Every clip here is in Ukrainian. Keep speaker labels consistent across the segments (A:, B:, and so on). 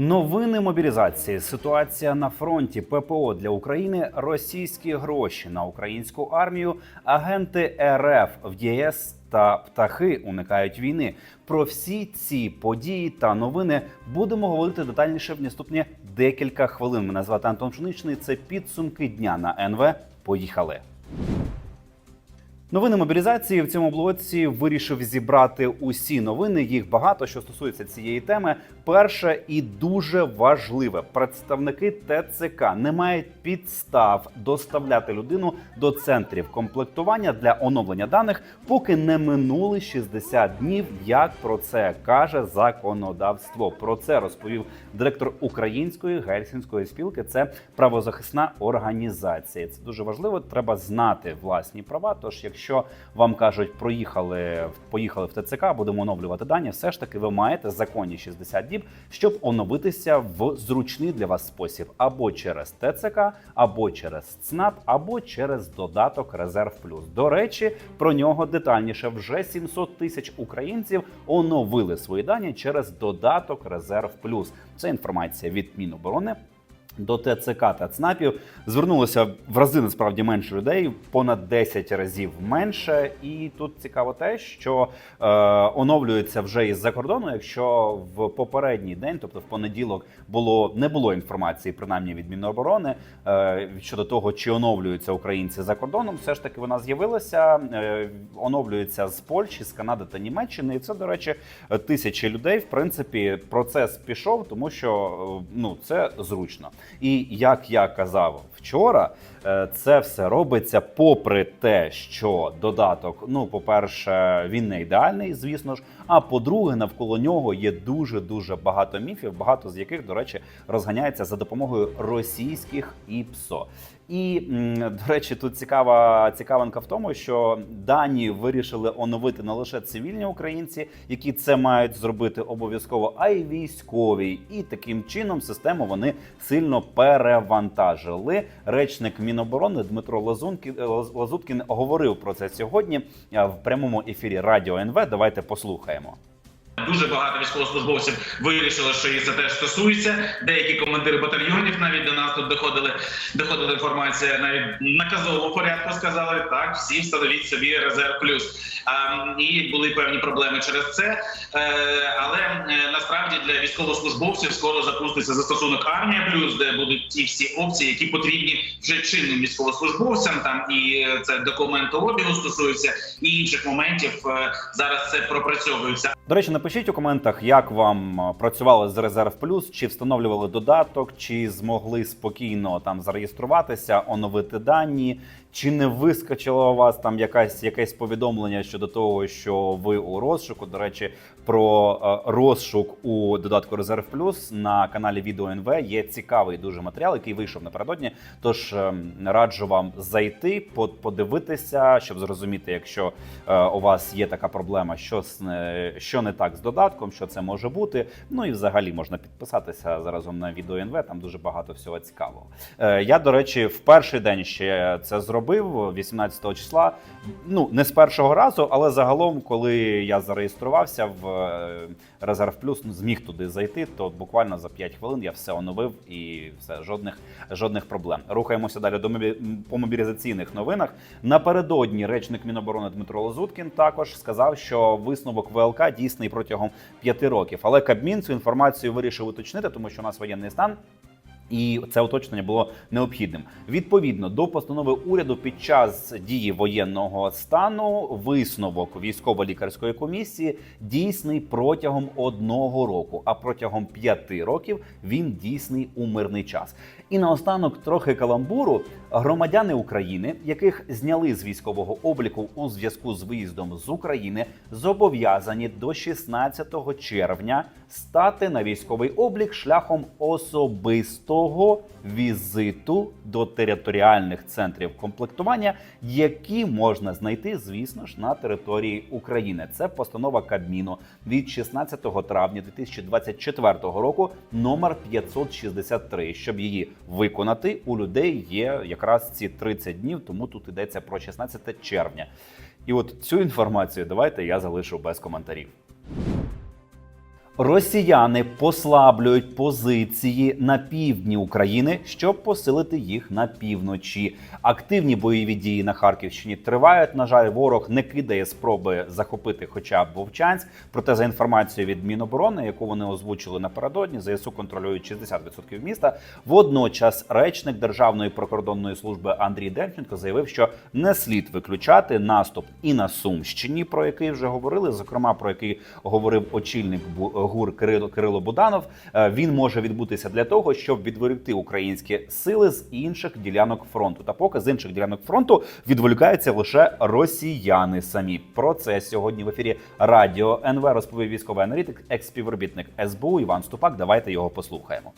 A: Новини мобілізації, ситуація на фронті, ППО для України, російські гроші на українську армію, агенти РФ в ЄС та птахи уникають війни. Про всі ці події та новини будемо говорити детальніше в наступні декілька хвилин. Мене звати Антон Пшеничний. Це підсумки дня на НВ. Поїхали. Новини мобілізації в цьому блоці вирішив зібрати усі новини. Їх багато що стосується цієї теми. Перше і дуже важливе: представники ТЦК не мають підстав доставляти людину до центрів комплектування для оновлення даних, поки не минули 60 днів. Як про це каже законодавство? Про це розповів директор Української гельсінської спілки. Це правозахисна організація. Це дуже важливо. Треба знати власні права. Тож, якщо вам кажуть, проїхали поїхали в ТЦК, будемо оновлювати дані, все ж таки ви маєте законні 60 діб, щоб оновитися в зручний для вас спосіб або через ТЦК, або через ЦНАП, або через додаток Резерв Плюс. До речі, про нього детальніше вже 700 тисяч українців оновили свої дані через додаток Резерв Плюс. Це інформація від Міноборони. До ТЦК та ЦНАПів звернулося в рази насправді менше людей, понад 10 разів менше. І тут цікаво те, що е, оновлюється вже із-за кордону. Якщо в попередній день, тобто в понеділок, було не було інформації, принаймні від Міноборони е, щодо того, чи оновлюються українці за кордоном, все ж таки вона з'явилася, е, оновлюється з Польщі, з Канади та Німеччини. І це, до речі, тисячі людей. В принципі, процес пішов, тому що е, ну це зручно. І як я казав вчора, е, це все робиться попри те, що додаток, ну, по-перше, він не ідеальний, звісно ж. А по-друге, навколо нього є дуже дуже багато міфів, багато з яких, до речі, розганяється за допомогою російських ІПСО. І до речі, тут цікава цікавинка в тому, що дані вирішили оновити не лише цивільні українці, які це мають зробити обов'язково, а й військові. І таким чином систему вони сильно перевантажили. Речник Міноборони Дмитро Лазуткін говорив про це сьогодні в прямому ефірі Радіо НВ. Давайте послухаємо. vedremo.
B: Дуже багато військовослужбовців вирішили, що їх це теж стосується. Деякі командири батальйонів навіть до нас тут доходили, доходила інформація, навіть наказовому порядку сказали так, всі встановіть собі резерв плюс. А, і були певні проблеми через це. Е, але е, насправді для військовослужбовців скоро запуститься застосунок армія плюс, де будуть ті всі опції, які потрібні вже чинним військовослужбовцям. Там і це документообігу стосується і інших моментів. Е, зараз це пропрацьовується.
A: До речі, напишіть у коментах, як вам е, працювали з Резерв Плюс, чи встановлювали додаток, чи змогли спокійно там зареєструватися, оновити дані, чи не вискочило у вас там якась якесь повідомлення щодо того, що ви у розшуку. До речі, про е, розшук у додатку Резерв Плюс на каналі Відео НВ є цікавий дуже матеріал, який вийшов напередодні. Тож е, раджу вам зайти, по- подивитися, щоб зрозуміти, якщо у вас є така проблема, що що не так з додатком, що це може бути. Ну і взагалі можна підписатися заразом на відео НВ. Там дуже багато всього цікавого. Е, Я, до речі, в перший день ще це зробив 18 числа. Ну не з першого разу, але загалом, коли я зареєструвався в е, Резерв Плюс, ну, зміг туди зайти, то буквально за 5 хвилин я все оновив і все жодних жодних проблем. Рухаємося далі до по мобілізаційних новинах. Напередодні речник Міноборони Дмитро Лозуткін також сказав, що висновок ВЛК дійсний протягом 5 років. Але Кабмін цю інформацію вирішив уточнити, тому що у нас воєнний стан. І це уточнення було необхідним. Відповідно до постанови уряду під час дії воєнного стану висновок військово-лікарської комісії дійсний протягом одного року, а протягом п'яти років він дійсний у мирний час. І наостанок трохи каламбуру громадяни України, яких зняли з військового обліку у зв'язку з виїздом з України, зобов'язані до 16 червня стати на військовий облік шляхом особистого візиту до територіальних центрів комплектування, які можна знайти, звісно ж, на території України. Це постанова Кабміну від 16 травня 2024 року, номер 563. Щоб її виконати, у людей є якраз ці 30 днів, тому тут йдеться про 16 червня. І от цю інформацію давайте я залишу без коментарів. Росіяни послаблюють позиції на півдні України, щоб посилити їх на півночі. Активні бойові дії на Харківщині тривають. На жаль, ворог не кидає спроби захопити хоча б Вовчанськ. Проте за інформацією від Міноборони, яку вони озвучили напередодні, ЗСУ контролюють 60% міста. Водночас речник Державної прикордонної служби Андрій Демченко заявив, що не слід виключати наступ і на Сумщині, про який вже говорили, зокрема про який говорив очільник ГУР Кирило Кирило Буданов. Е, Він може відбутися для того, щоб відволікти українські сили з інших ділянок фронту. Та поки з інших ділянок фронту відволікаються лише росіяни самі. Про це сьогодні в ефірі Радіо НВ розповів військовий аналітик, експівробітник СБУ Іван Ступак. Давайте його послухаємо.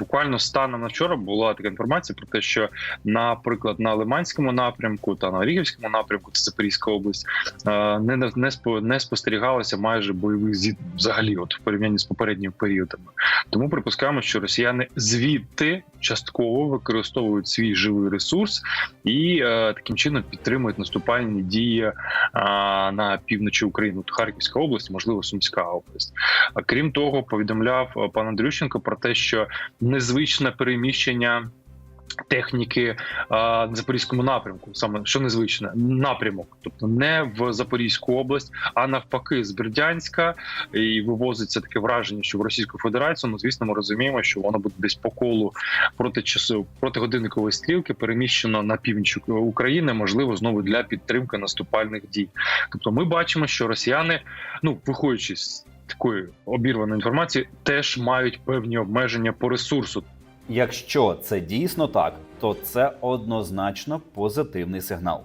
C: Буквально станом на вчора була така інформація про те, що, наприклад, на Лиманському напрямку та на Орігівському напрямку, це Запорізька область, е, не не, не спостерігалося майже бойових зіт взагалі, от в порівнянні з попередніми періодами. Тому припускаємо, що росіяни звідти частково використовують свій живий ресурс і е, таким чином підтримують наступальні дії е, на півночі України, От Харківська область, можливо, Сумська область. А крім того, повідомляв пан Андрющенко про те, що незвичне переміщення. Техніки а, на запорізькому напрямку, саме що незвичне, напрямок, тобто не в Запорізьку область, а навпаки, з Бердянська, і вивозиться таке враження, що в Російську Федерацію. Ну звісно, ми розуміємо, що воно буде десь по колу проти часу проти годинникової стрілки переміщено на північ України, можливо, знову для підтримки наступальних дій. Тобто, ми бачимо, що росіяни, ну виходячи з такої обірваної інформації, теж мають певні обмеження по ресурсу.
A: Якщо це дійсно так, то це однозначно позитивний сигнал.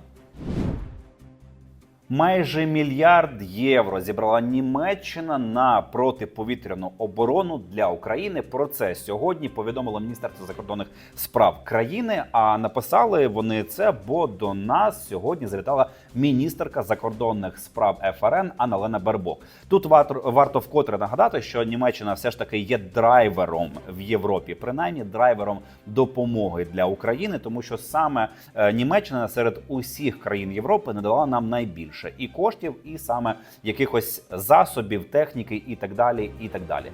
A: Майже мільярд євро зібрала Німеччина на протиповітряну оборону для України. Про це сьогодні повідомило Міністерство закордонних справ країни. А написали вони це, бо до нас сьогодні завітала міністерка закордонних справ ФРН Анна Лена Бербок. Тут варто, варто вкотре нагадати, що Німеччина все ж таки є драйвером в Європі, принаймні драйвером допомоги для України, тому що саме е, Німеччина серед усіх країн Європи надала нам найбільше і коштів, і саме якихось засобів, техніки, і так далі. І так далі.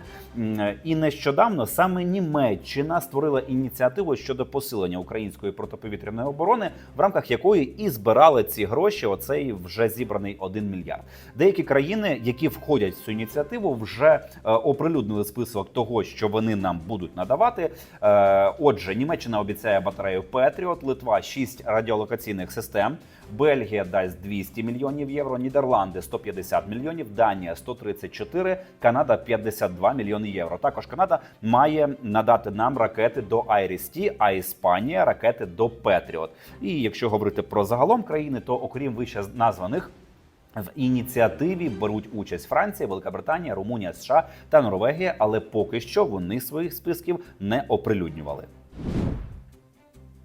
A: І нещодавно саме Німеччина створила ініціативу щодо посилення української протиповітряної оборони, в рамках якої і збирали ці гроші. Оцей вже зібраний 1 мільярд. Деякі країни, які входять в цю ініціативу, вже е, оприлюднили список того, що вони нам будуть надавати. Е, Отже, Німеччина обіцяє батарею Петріот, Литва 6 радіолокаційних систем. Бельгія дасть 200 мільйонів євро, Нідерланди 150 мільйонів, Данія 134, Канада 52 мільйони євро. Також Канада має надати нам ракети до Айріс-Ті, а Іспанія ракети до Петріот. І якщо говорити про загалом країни, то окрім вище названих. В ініціативі беруть участь Франція, Велика Британія, Румунія, США та Норвегія, але поки що вони своїх списків не оприлюднювали.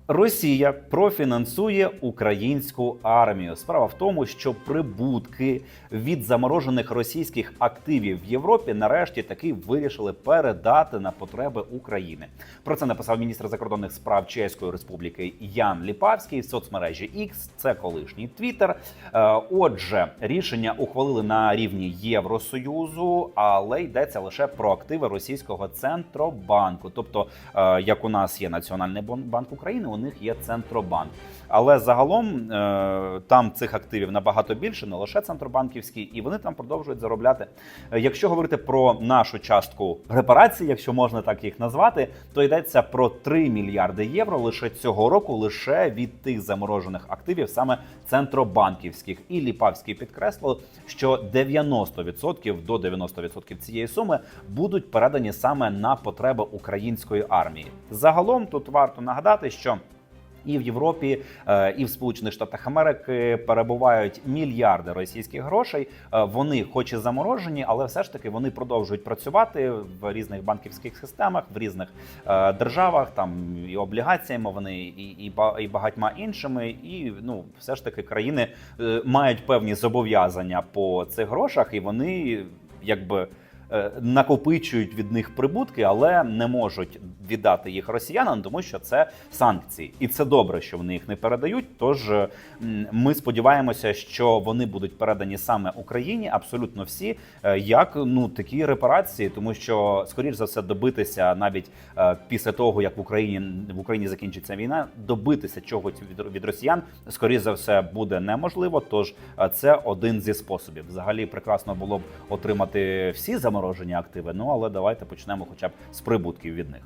A: Росія профінансує українську армію. Справа в тому, що прибутки від заморожених російських активів в Європі нарешті таки вирішили передати на потреби України. Про це написав міністр закордонних справ Чеської Республіки Ян Ліпавський в соцмережі X. Це колишній Твіттер. Е, Отже, рішення ухвалили на рівні Євросоюзу, але йдеться лише про активи російського центробанку. Тобто, е, як у нас є Національний банк України, у них є центробанк. Але загалом е, там цих активів набагато більше, не лише центробанківські, і вони там продовжують заробляти. Е, Якщо говорити про нашу частку репарацій, якщо можна так їх назвати, то йдеться про 3 мільярди євро лише цього року, лише від тих заморожених активів, саме центробанківських. І Ліпавський підкреслив, що 90% до 90% цієї суми будуть передані саме на потреби української армії. Загалом тут варто нагадати, що і в Європі, е, і в Сполучених Штатах Америки перебувають мільярди російських грошей. Е, Вони, хоч і заморожені, але все ж таки вони продовжують працювати в різних банківських системах, в різних е, державах, там і облігаціями вони, і, і, ба- і багатьма іншими. І ну, все ж таки країни мають певні зобов'язання по цих грошах, і вони якби накопичують від них прибутки, але не можуть віддати їх росіянам, тому що це санкції, і це добре, що вони їх не передають. Тож е, ми сподіваємося, що вони будуть передані саме Україні, абсолютно всі, е, як ну такі репарації, тому що скоріш за все добитися навіть е, після того, як в Україні в Україні закінчиться війна, добитися чогось від, від росіян, скоріш за все буде неможливо. Тож е, це один зі способів. Взагалі прекрасно було б отримати всі заморожені активи. Ну але давайте почнемо, хоча б з прибутків від них.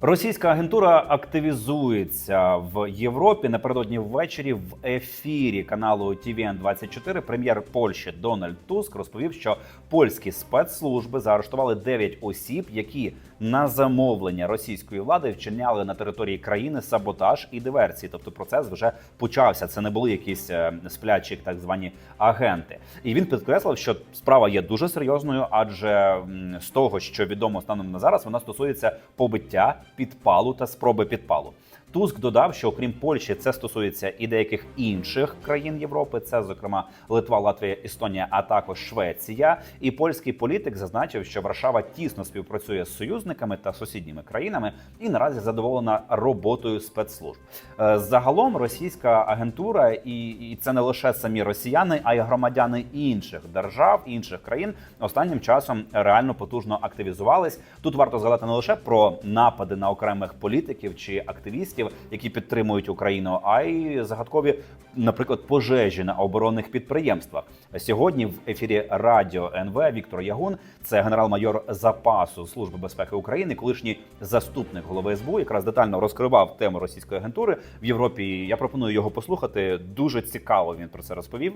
A: Російська агентура активізується в Європі. Напередодні ввечері в ефірі каналу tvn 24 прем'єр Польщі Дональд Туск розповів, що польські спецслужби заарештували 9 осіб, які на замовлення російської влади вчиняли на території країни саботаж і диверсії. Тобто процес вже почався. Це не були якісь е, сплячі так звані агенти. І він підкреслив, що справа є дуже серйозною, адже з того, що відомо станом на зараз, вона стосується побиття, підпалу та спроби підпалу. Туск додав, що окрім Польщі, це стосується і деяких інших країн Європи. Це, зокрема, Литва, Латвія, Естонія, а також Швеція. І польський політик зазначив, що Варшава тісно співпрацює з союзниками та сусідніми країнами і наразі задоволена роботою спецслужб. Е, Загалом російська агентура, і, і це не лише самі росіяни, а й громадяни інших держав, інших країн останнім часом реально потужно активізувались. Тут варто згадати не лише про напади на окремих політиків чи активістів, які підтримують Україну, а й загадкові, наприклад, пожежі на оборонних підприємствах. Сьогодні в ефірі Радіо НВ Віктор Ягун, це генерал-майор запасу Служби безпеки України, колишній заступник голови СБУ, якраз детально розкривав тему російської агентури в Європі. Я пропоную його послухати. Дуже цікаво він про це розповів.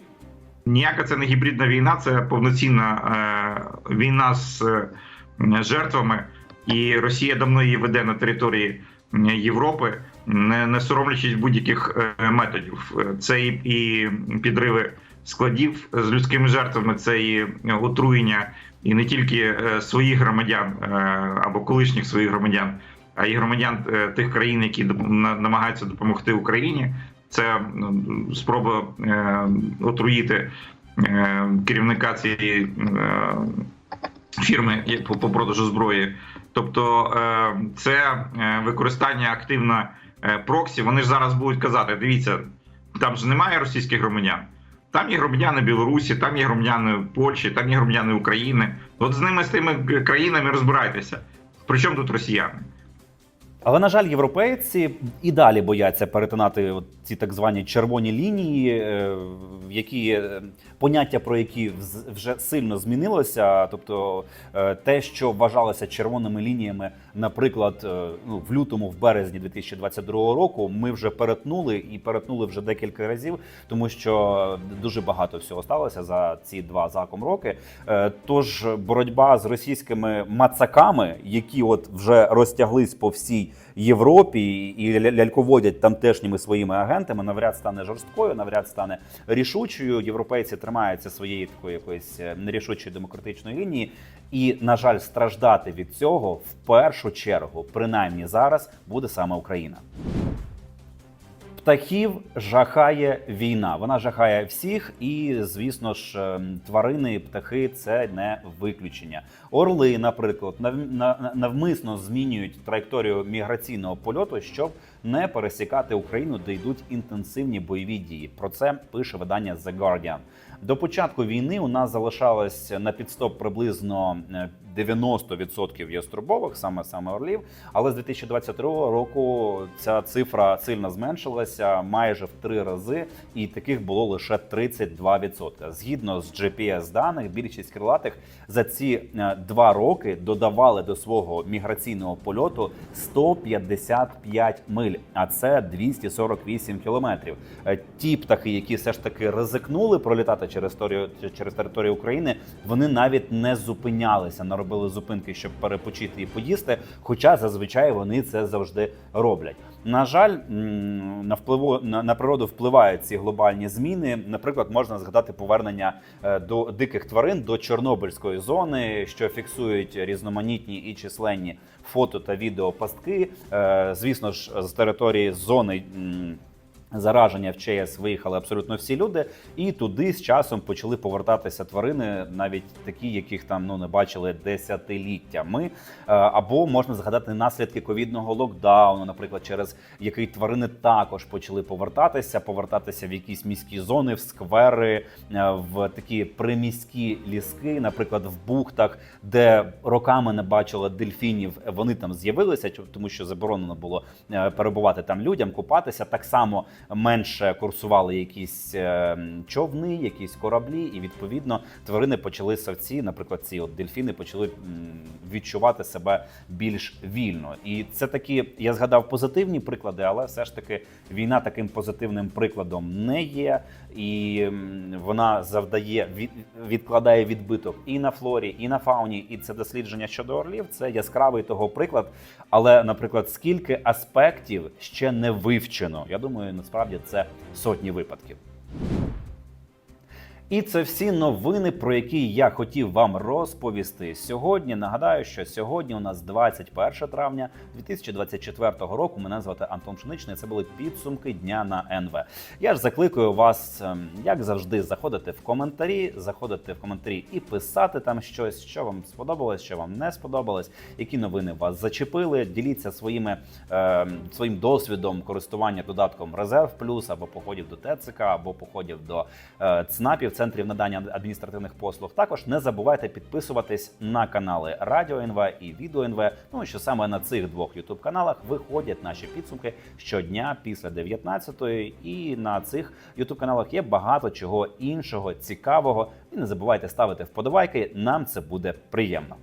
D: Ніяка це не гібридна війна, це повноцінна е, війна з е, жертвами, і Росія давно її веде на території Європи, не, не соромлячись будь-яких е, методів. Е, Це і, і підриви складів з людськими жертвами, це і отруєння, і не тільки е, своїх громадян або колишніх своїх громадян, а й громадян тих країн, які намагаються допомогти Україні. Це спроба е, отруїти керівника цієї фірми по, по продажу зброї. Тобто це використання активно проксі. Вони ж зараз будуть казати: дивіться, там ж немає російських громадян. Там є громадяни Білорусі, там є громадяни Польщі, там є громадяни України. От з ними з тими країнами розбирайтеся. Причому тут росіяни?
A: Але на жаль, європейці і далі бояться перетинати ці так звані червоні лінії, е, які е, поняття про які вже сильно змінилося. Тобто е, те, що вважалося червоними лініями, наприклад, ну в лютому, в березні 2022 року, ми вже перетнули і перетнули вже декілька разів, тому що дуже багато всього сталося за ці два заком роки. Тож боротьба з російськими мацаками, які от вже розтяглись по всій Європі і ляльководять тамтешніми своїми агентами, навряд стане жорсткою, навряд стане рішучою. Європейці тримаються своєї такої якоїсь е, нерішучої демократичної лінії, і на жаль, страждати від цього в першу чергу, принаймні зараз, буде саме Україна. Птахів жахає війна. Вона жахає всіх, і звісно ж, ем, тварини, птахи це не виключення. Орли, наприклад, нав- навмисно змінюють траєкторію міграційного польоту, щоб не пересікати Україну, де йдуть інтенсивні бойові дії. Про це пише видання The Guardian. До початку війни у нас залишалось на підстоп приблизно е, 90% яструбових, саме саме орлів. Але з 2022 року ця цифра сильно зменшилася майже в три рази, і таких було лише 32%. Згідно з GPS даних, більшість крилатих за ці е, два роки додавали до свого міграційного польоту 155 миль, а це 248 кілометрів. Е, Ті птахи, які все ж таки ризикнули пролітати через територію, через територію України, вони навіть не зупинялися, не робили зупинки, щоб перепочити і поїсти. Хоча зазвичай вони це завжди роблять. На жаль, на впливу на, природу впливають ці глобальні зміни. Наприклад, можна згадати повернення е, до диких тварин до Чорнобильської зони, що фіксують різноманітні і численні фото та відеопастки. Е, Звісно ж, з території зони. Зараження в ЧАЕС виїхали абсолютно всі люди, і туди з часом почали повертатися тварини, навіть такі, яких там ну не бачили десятиліттями. Е, Або можна згадати наслідки ковідного локдауну, наприклад, через який тварини також почали повертатися, повертатися в якісь міські зони, в сквери, е, в такі приміські ліски, наприклад, в бухтах, де роками не бачили дельфінів. Вони там з'явилися, тому що заборонено було е, перебувати там людям, купатися. Так само менше курсували якісь е, човни, якісь кораблі, і відповідно тварини почали савці, наприклад, ці от дельфіни почали відчувати себе більш вільно. І це такі, я згадав позитивні приклади, але все ж таки війна таким позитивним прикладом не є, і вона завдає від, відкладає відбиток і на флорі, і на фауні. І це дослідження щодо орлів. Це яскравий того приклад. Але, наприклад, скільки аспектів ще не вивчено? Я думаю, насправді це сотні випадків. І це всі новини, про які я хотів вам розповісти сьогодні. Нагадаю, що сьогодні у нас 21 травня 2024 року. Мене звати Антон Пшеничний. Це були підсумки дня на НВ. Я ж закликаю вас, ем, як завжди, заходити в коментарі, заходити в коментарі і писати там щось, що вам сподобалось, що вам не сподобалось, які новини вас зачепили. Діліться своїми ем, своїм досвідом користування додатком Резерв Плюс або походів до ТЦК, або походів до е, ЦНАПів, центрів надання адміністративних послуг. Також не забувайте підписуватись на канали Радіо НВ і Відео НВ. Ну що саме на цих двох Ютуб каналах виходять наші підсумки щодня після 19-ї. І на цих Ютуб каналах є багато чого іншого цікавого. І не забувайте ставити вподобайки. Нам це буде приємно.